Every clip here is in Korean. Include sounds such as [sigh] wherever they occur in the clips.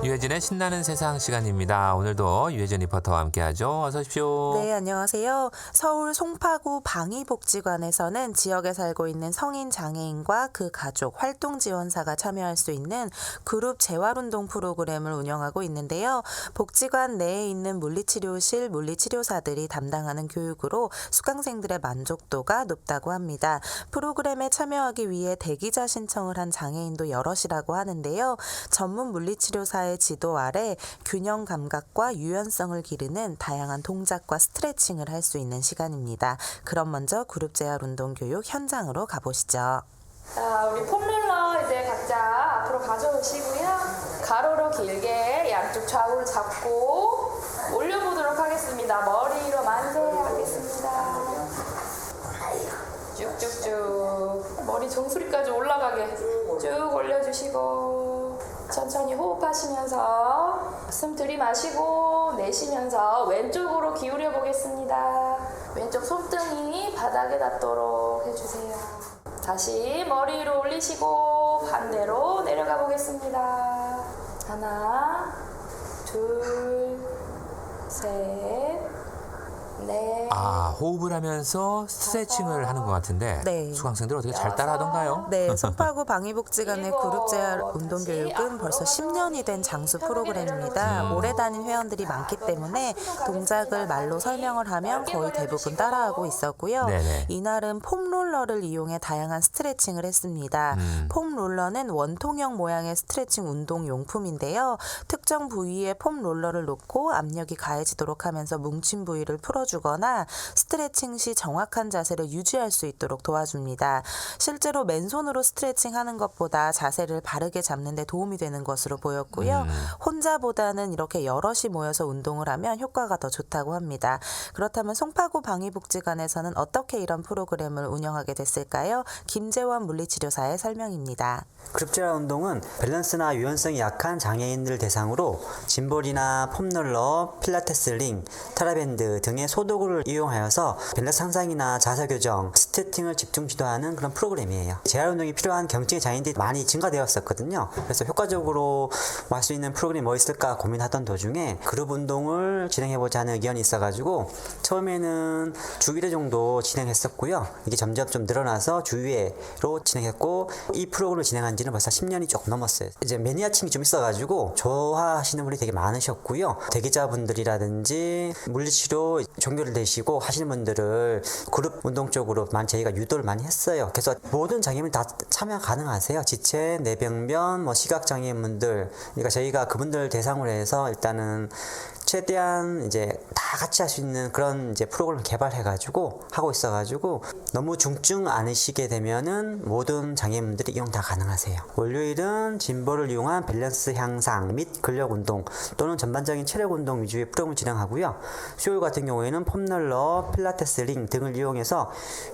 유혜진의 신나는 세상 시간입니다. 오늘도 유혜진 리포터와 함께하죠. 어서 오십시오. 네, 안녕하세요. 서울 송파구 방위복지관에서는 지역에 살고 있는 성인 장애인과 그 가족, 활동 지원사가 참여할 수 있는 그룹 재활운동 프로그램을 운영하고 있는데요. 복지관 내에 있는 물리치료실 물리치료사들이 담당하는 교육으로 수강생들의 만족도가 높다고 합니다. 프로그램에 참여하기 위해 대기자 신청을 한 장애인도 여럿이라고 하는데요. 전문 물리치료사의 지도 아래 균형 감각과 유연성을 기르는 다양한 동작과 스트레칭을 할 수 있는 시간입니다. 그럼 먼저 그룹 재활 운동 교육 현장으로 가보시죠. 자, 우리 폼롤러 이제 각자 앞으로 가져오시고요. 가로로 길게 양쪽 좌우를 잡고 올려보도록 하겠습니다. 머리로 만세하겠습니다. 쭉쭉쭉. 머리 정수리까지 올라가게 쭉 올려주시고 천천히 호흡하시면서 숨 들이마시고 내쉬면서 왼쪽으로 기울여 보겠습니다. 왼쪽 손등이 바닥에 닿도록 해주세요. 다시 머리 위로 올리시고 반대로 내려가 보겠습니다. 하나, 둘, 셋, 넷. 아, 호흡을 하면서 스트레칭을 하는 것 같은데 네. 수강생들 어떻게 잘 따라하던가요? 네, [laughs] 송파구 방위복지관의 그룹 재활 운동 교육은 벌써 10년이 된 장수 프로그램입니다. 오래 다닌 회원들이 많기 때문에 동작을 말로 설명을 하면 거의 대부분 따라하고 있었고요. 네네. 이날은 폼롤러를 이용해 다양한 스트레칭을 했습니다. 음. 폼롤러는 원통형 모양의 스트레칭 운동 용품인데요. 특정 부위에 폼롤러를 놓고 압력이 가해지도록 하면서 뭉친 부위를 풀어 주거나 스트레칭 시 정확한 자세를 유지할 수 있도록 도와줍니다. 실제로 맨손으로 스트레칭 하는 것보다 자세를 바르게 잡는 데 도움이 되는 것으로 보였고요. 음. 혼자보다는 이렇게 여럿이 모여서 운동을 하면 효과가 더 좋다고 합니다. 그렇다면 송파구 방위복지관에서는 어떻게 이런 프로그램을 운영하게 됐을까요? 김재원 물리치료사의 설명입니다. 그룹 재활 운동은 밸런스나 유연성이 약한 장애인들 대상으로 짐볼이나 폼롤러, 필라테스 링, 테라밴드 등의 소도구를 이용하여서 밸런스 향상이나 자세 교정, 스트레칭을 집중 지도하는 그런 프로그램이에요. 재활 운동이 필요한 경증의 장애인들이 많이 증가되었었거든요. 그래서 효과적으로 할 수 있는 프로그램이 뭐 있을까 고민하던 도중에 그룹 운동을 진행해보자 하는 의견이 있어가지고 처음에는 주 1회 정도 진행했었고요. 이게 점점 좀 늘어나서 주 2회로 진행했고 이 프로그램을 진행한 지는 벌써 10년이 조금 넘었어요. 이제 매니아층이 좀 있어가지고 좋아하시는 분이 되게 많으셨고요. 대기자분들이라든지 물리치료 종교를 되시고 하시는 분들을 그룹 운동 쪽으로 만 저희가 유도를 많이 했어요. 그래서 모든 장애인 다 참여 가능하세요. 지체, 뇌병변, 뭐 시각 장애인분들. 그러니까 저희가 그분들 대상으로 해서 일단은 최대한 이제 다 같이 할 수 있는 그런 이제 프로그램을 개발해가지고 하고 있어가지고 너무 중증 않으시게 되면은 모든 장애인분들이 이용 다 가능하세요. 월요일은 짐볼을 이용한 밸런스 향상 및 근력 운동 또는 전반적인 체력 운동 위주의 프로그램을 진행하고요. 수요일 같은 경우에는 폼롤러, 필라테스 링 등을 이용해서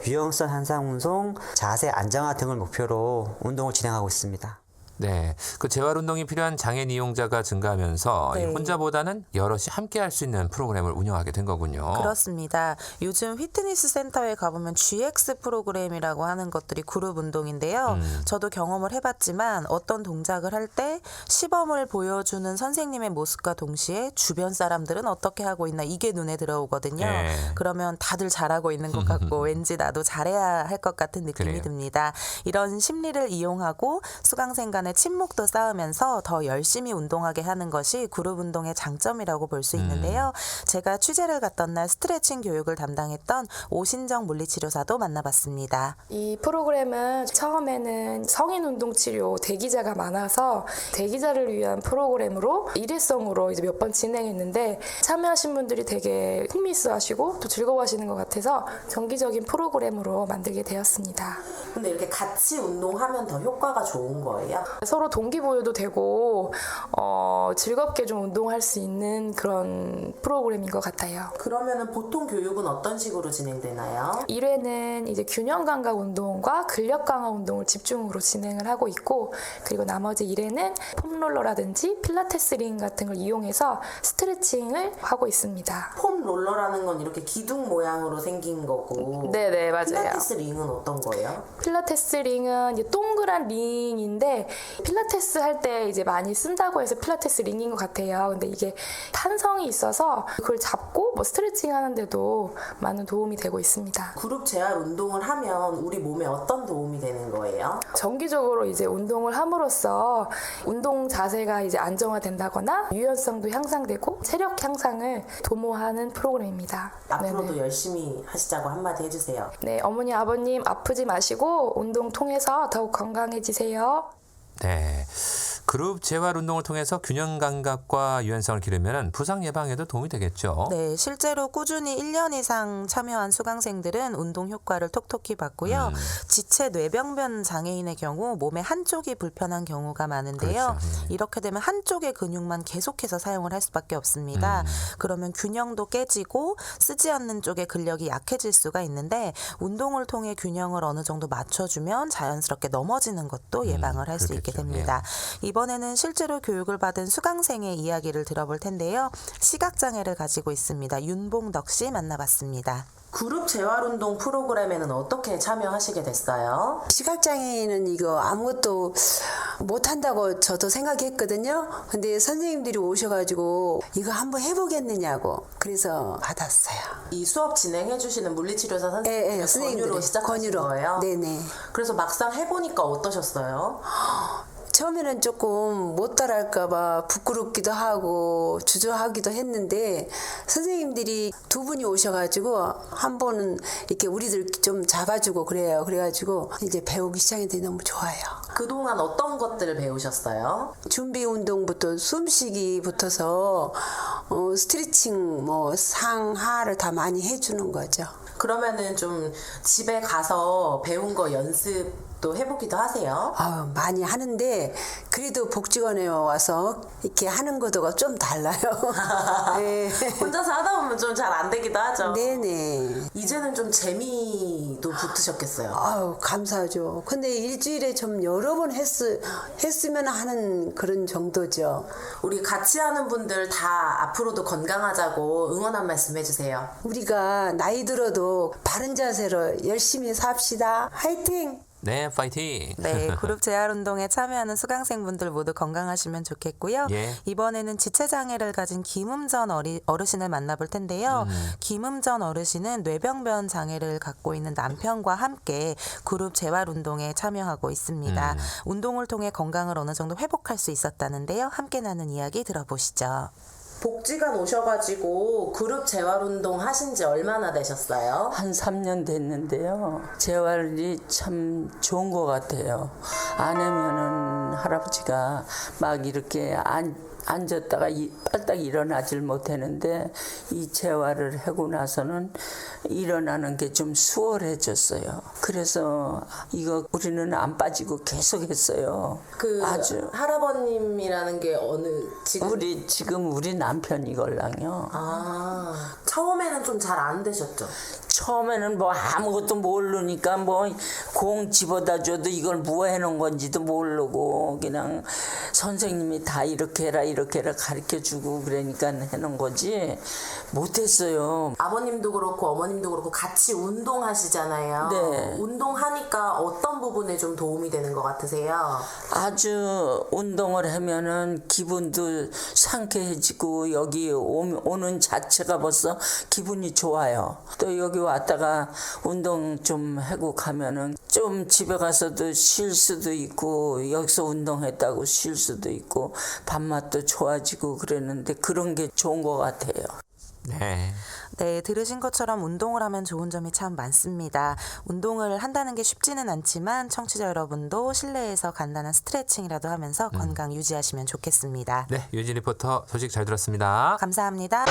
유연성 향상 운동, 자세 안정화 등을 목표로 운동을 진행하고 있습니다. 네. 그 재활 운동이 필요한 장애인 이용자가 증가하면서 네. 혼자보다는 여럿이 함께 할 수 있는 프로그램을 운영하게 된 거군요. 그렇습니다. 요즘 피트니스 센터에 가보면 GX 프로그램이라고 하는 것들이 그룹 운동인데요. 음. 저도 경험을 해봤지만 어떤 동작을 할 때 시범을 보여주는 선생님의 모습과 동시에 주변 사람들은 어떻게 하고 있나 이게 눈에 들어오거든요. 네. 그러면 다들 잘하고 있는 것 같고 [laughs] 왠지 나도 잘해야 할 것 같은 느낌이 그래요. 듭니다. 이런 심리를 이용하고 수강생 간의 친목도 쌓으면서 더 열심히 운동하게 하는 것이 그룹 운동의 장점이라고 볼 수 있는데요. 제가 취재를 갔던 날 스트레칭 교육을 담당했던 오신정 물리치료사도 만나봤습니다. 이 프로그램은 처음에는 성인 운동 치료 대기자가 많아서 대기자를 위한 프로그램으로 일회성으로 이제 몇 번 진행했는데 참여하신 분들이 되게 흥미있어 하시고 또 즐거워하시는 것 같아서 정기적인 프로그램으로 만들게 되었습니다. 근데 이렇게 같이 운동하면 더 효과가 좋은 거예요? 서로 동기부여도 되고 어, 즐겁게 좀 운동할 수 있는 그런 프로그램인 것 같아요. 그러면은 보통 교육은 어떤 식으로 진행되나요? 1회는 이제 균형 감각 운동과 근력 강화 운동을 집중으로 진행을 하고 있고 그리고 나머지 1회는 폼롤러라든지 필라테스 링 같은 걸 이용해서 스트레칭을 하고 있습니다. 폼 롤러라는 건 이렇게 기둥 모양으로 생긴 거고 네네 맞아요. 필라테스 링은 어떤 거예요? 필라테스 링은 이제 동그란 링인데 필라테스 할 때 이제 많이 쓴다고 해서 필라테스 링인 것 같아요. 근데 이게 탄성이 있어서 그걸 잡고 뭐 스트레칭 하는데도 많은 도움이 되고 있습니다. 그룹 재활 운동을 하면 우리 몸에 어떤 도움이 되는 거예요? 정기적으로 이제 운동을 함으로써 운동 자세가 이제 안정화된다거나 유연성도 향상되고 체력 향상을 도모하는 프로그램입니다. 앞으로도 네네. 열심히 하시자고 한마디 해주세요. 네, 어머니 아버님 아프지 마시고 운동 통해서 더욱 건강해지세요. 네. 그룹 재활 운동을 통해서 균형 감각과 유연성을 기르면 부상 예방에도 도움이 되겠죠. 네, 실제로 꾸준히 1년 이상 참여한 수강생들은 운동 효과를 톡톡히 봤고요. 음. 지체 뇌병변 장애인의 경우 몸의 한쪽이 불편한 경우가 많은데요. 그렇죠. 네. 이렇게 되면 한쪽의 근육만 계속해서 사용을 할 수밖에 없습니다. 음. 그러면 균형도 깨지고 쓰지 않는 쪽의 근력이 약해질 수가 있는데 운동을 통해 균형을 어느 정도 맞춰주면 자연스럽게 넘어지는 것도 예방을 할수 있게 음. 됩니다. 이번 에는 실제로 교육을 받은 수강생의 이야기를 들어볼 텐데요. 시각장애를 가지고 있습니다. 윤봉덕 씨 만나봤습니다. 그룹 재활 운동 프로그램에는 어떻게 참여하시게 됐어요? 시각장애인은 이거 아무것도 못한다고 저도 생각했거든요. 근데 선생님들이 오셔가지고 이거 한번 해보겠느냐고 그래서 받았어요. 이 수업 진행해 주시는 물리치료사 선생님 예, 예, 권유로 시작하신 권유로. 거예요? 네네. 그래서 막상 해보니까 어떠셨어요? 처음에는 조금 못 따라할까봐 부끄럽기도 하고 주저하기도 했는데 선생님들이 두 분이 오셔가지고 한 번은 이렇게 우리들 좀 잡아주고 그래요. 그래가지고 이제 배우기 시작했는데 너무 좋아요. 그동안 어떤 것들을 배우셨어요? 준비 운동부터 숨쉬기부터서 어, 스트레칭 뭐 상하를 다 많이 해주는 거죠. 그러면은 좀 집에 가서 배운 거 연습 도 해보기도 하세요? 아유, 많이 하는데 그래도 복지관에 와서 이렇게 하는 것도가 좀 달라요. [laughs] 네. 혼자서 하다 보면 좀 잘 안 되기도 하죠. 네네. 이제는 좀 재미도 붙으셨겠어요. 아유 감사하죠. 근데 일주일에 좀 여러 번 했, 했으면 하는 그런 정도죠. 우리 같이 하는 분들 다 앞으로도 건강하자고 응원 한 말씀 해주세요. 우리가 나이 들어도 바른 자세로 열심히 삽시다. 화이팅! 네, 파이팅. 네, [laughs] 그룹 재활 운동에 참여하는 수강생분들 모두 건강하시면 좋겠고요. 예. 이번에는 지체 장애를 가진 김음전 어리, 어르신을 만나볼 텐데요. 김음전 어르신은 뇌병변 장애를 갖고 있는 남편과 함께 그룹 재활 운동에 참여하고 있습니다. 운동을 통해 건강을 어느 정도 회복할 수 있었다는데요. 함께 나눈 이야기 들어보시죠. 복지관 오셔가지고 그룹 재활운동 하신 지 얼마나 되셨어요? 한 3년 됐는데요. 재활이 참 좋은 것 같아요. 안 하면은 할아버지가 막 이렇게 안, 앉았다가 이, 빨딱 일어나질 못하는데 이 재활을 하고 나서는 일어나는 게 좀 수월해졌어요. 그래서 이거 우리는 안 빠지고 계속 했어요. 그 아주 할아버님이라는 게 어느 지금 우리 지금 우리 남편 이걸랑요. 아 처음에는 좀 잘 안 되셨죠? 처음에는 뭐 아무것도 모르니까 뭐 공 집어다 줘도 이걸 뭐 해놓은 건지도 모르고 그냥 선생님이 다 이렇게 해라 이렇게 해라 가르쳐 주고 그러니까 해놓은 거지 못했어요. 아버님도 그렇고 어머님도 그렇고 같이 운동하시잖아요. 네. 운동하니까 어떤 부분에 좀 도움이 되는 것 같으세요? 아주 운동을 하면은 기분도 상쾌해지고 여기 오- 오는 자체가 벌써 기분이 좋아요. 또 여기 왔다가 운동 좀 하고 가면은 좀 집에 가서도 쉴 수도 있고 여기서 운동했다고 쉴 수도 있고 밥맛도 좋아지고 그랬는데 그런 게 좋은 것 같아요. 네. 네, 들으신 것처럼 운동을 하면 좋은 점이 참 많습니다. 운동을 한다는 게 쉽지는 않지만 청취자 여러분도 실내에서 간단한 스트레칭이라도 하면서 건강 유지하시면 좋겠습니다. 네, 유진 리포터 소식 잘 들었습니다. 감사합니다.